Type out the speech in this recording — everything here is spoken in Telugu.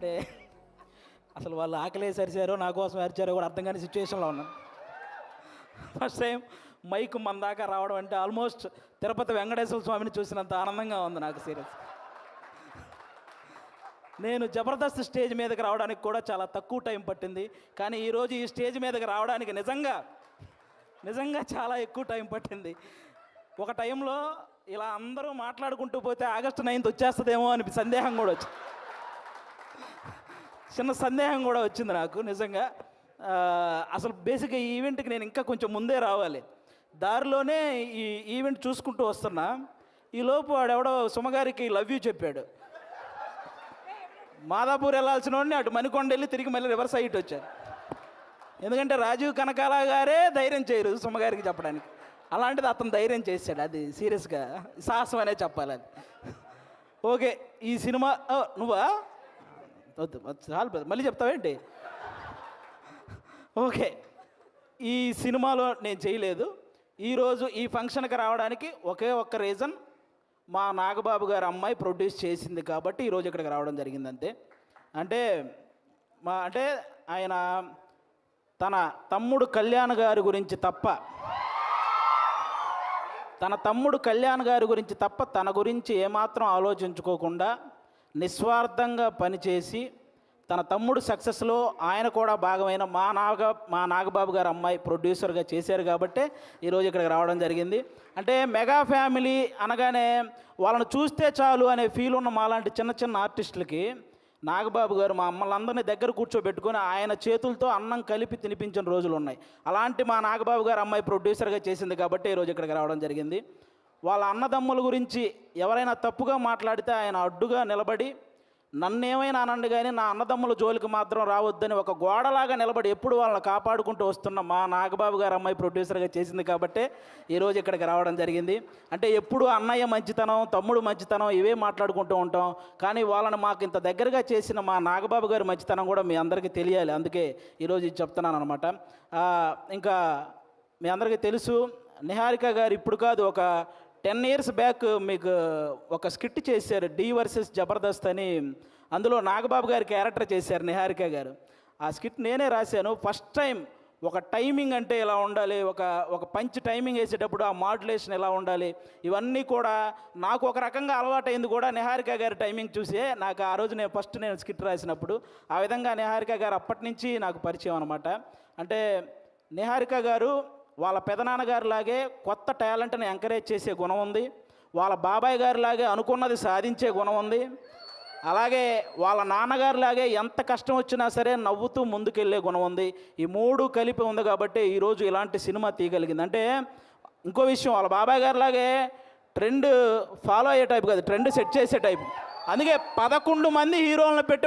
అంటే అసలు వాళ్ళు ఆకలేసి అరిచారో నా కోసం అరిచారో కూడా అర్థం కాని సిచ్యువేషన్లో ఉన్నాను. ఫస్ట్ టైం మైక్ మన దాకా రావడం అంటే ఆల్మోస్ట్ తిరుపతి వెంకటేశ్వర స్వామిని చూసినంత ఆనందంగా ఉంది నాకు సీరియస్ నేను జబర్దస్త్ స్టేజ్ మీదకి రావడానికి కూడా చాలా తక్కువ టైం పట్టింది. కానీ ఈరోజు ఈ స్టేజ్ మీదకి రావడానికి నిజంగా నిజంగా చాలా ఎక్కువ టైం పట్టింది. ఒక టైంలో ఇలా అందరూ మాట్లాడుకుంటూ పోతే ఆగస్టు నైన్త్ వచ్చేస్తుందేమో అని సందేహం కూడా వచ్చింది. చిన్న సందేహం కూడా వచ్చింది నాకు నిజంగా. అసలు బేసిక్గా ఈ ఈవెంట్కి నేను ఇంకా కొంచెం ముందే రావాలి. దారిలోనే ఈ ఈవెంట్ చూసుకుంటూ వస్తున్నా. ఈ లోపు వాడెవడో సుమగారికి లవ్ యూ చెప్పాడు. మాదాపూర్ వెళ్ళాల్సిన వాడిని అటు మణికొండ వెళ్ళి తిరిగి మళ్ళీ రివర్స్ అయ్యి వచ్చాను వచ్చారు ఎందుకంటే రాజీవ్ కనకాల గారే ధైర్యం చేయరు సుమగారికి చెప్పడానికి. అలాంటిది అతను ధైర్యం చేశాడు అది సీరియస్గా సాహసం అనే చెప్పాలి అది. ఓకే ఈ సినిమా నువ్వా? చాలు మళ్ళీ చెప్తావేంటి ఓకే. ఈ సినిమాలో నేను చేయలేదు. ఈరోజు ఈ ఫంక్షన్కి రావడానికి ఒకే ఒక్క రీజన్ మా నాగబాబు గారు అమ్మాయి ప్రొడ్యూస్ చేసింది కాబట్టి ఈరోజు ఇక్కడికి రావడం జరిగింది అంతే అంటే మా అంటే ఆయన తన తమ్ముడు కళ్యాణ్ గారి గురించి తప్ప తన తమ్ముడు కళ్యాణ్ గారి గురించి తప్ప తన గురించి ఏమాత్రం ఆలోచించుకోకుండా నిస్వార్థంగా పనిచేసి తన తమ్ముడు సక్సెస్లో ఆయన కూడా భాగమైన మా నాగ మా నాగబాబు గారు అమ్మాయి ప్రొడ్యూసర్గా చేశారు కాబట్టే ఈరోజు ఇక్కడికి రావడం జరిగింది. అంటే మెగా ఫ్యామిలీ అనగానే వాళ్ళని చూస్తే చాలు అనే ఫీల్ ఉన్న మాలాంటి చిన్న చిన్న ఆర్టిస్టులకి నాగబాబు గారు మా అమ్మలందరినీ దగ్గర కూర్చోబెట్టుకొని ఆయన చేతులతో అన్నం కలిపి తినిపించిన రోజులు ఉన్నాయి. అలాంటి మా నాగబాబు గారు అమ్మాయి ప్రొడ్యూసర్గా చేసింది కాబట్టి ఈరోజు ఇక్కడికి రావడం జరిగింది. వాళ్ళ అన్నదమ్ముల గురించి ఎవరైనా తప్పుగా మాట్లాడితే ఆయన అడ్డుగా నిలబడి నన్నేమైనా అనండి కానీ నా అన్నదమ్ముల జోలికి మాత్రం రావద్దని ఒక గోడలాగా నిలబడి ఎప్పుడు వాళ్ళని కాపాడుకుంటూ వస్తున్న మా నాగబాబు గారు అమ్మాయి ప్రొడ్యూసర్గా చేసింది కాబట్టే ఈరోజు ఇక్కడికి రావడం జరిగింది. అంటే ఎప్పుడు అన్నయ్య మంచితనం తమ్ముడు మంచితనం ఇవే మాట్లాడుకుంటూ ఉంటాం. కానీ వాళ్ళని మాకు ఇంత దగ్గరగా చేసిన మా నాగబాబు గారి మంచితనం కూడా మీ అందరికీ తెలియాలి. అందుకే ఈరోజు ఇది చెప్తున్నాను అనమాట ఇంకా మీ అందరికీ తెలుసు నిహారిక గారు ఇప్పుడు కాదు ఒక టెన్ ఇయర్స్ బ్యాక్ మీకు ఒక స్కిట్ చేశారు డి వర్సెస్ జబర్దస్త్ అని. అందులో నాగబాబు గారి క్యారెక్టర్ చేశారు నిహారిక గారు. ఆ స్కిట్ నేనే రాశాను. ఫస్ట్ టైం ఒక టైమింగ్ అంటే ఎలా ఉండాలి ఒక ఒక పంచ్ టైమింగ్ వేసేటప్పుడు ఆ మాడ్యులేషన్ ఎలా ఉండాలి ఇవన్నీ కూడా నాకు ఒక రకంగా అలవాటైంది కూడా నిహారిక గారి టైమింగ్ చూసే. నాకు ఆ రోజు నేను ఫస్ట్ నేను స్కిట్ రాసినప్పుడు ఆ విధంగా నిహారిక గారు అప్పటి నుంచి నాకు పరిచయం అనమాట అంటే నిహారిక గారు వాళ్ళ పెదనాన్నగారిలాగే కొత్త టాలెంట్ని ఎంకరేజ్ చేసే గుణం ఉంది. వాళ్ళ బాబాయ్ గారి లాగే అనుకున్నది సాధించే గుణం ఉంది. అలాగే వాళ్ళ నాన్నగారిలాగే ఎంత కష్టం వచ్చినా సరే నవ్వుతూ ముందుకెళ్ళే గుణం ఉంది. ఈ మూడు కలిపి ఉంది కాబట్టి ఈరోజు ఇలాంటి సినిమా తీయగలిగింది. అంటే ఇంకో విషయం వాళ్ళ బాబాయ్ గారిలాగే ట్రెండ్ ఫాలో అయ్యే టైప్ కాదు ట్రెండ్ సెట్ చేసే టైప్. అందుకే పదకొండు మంది హీరోలను పెట్టి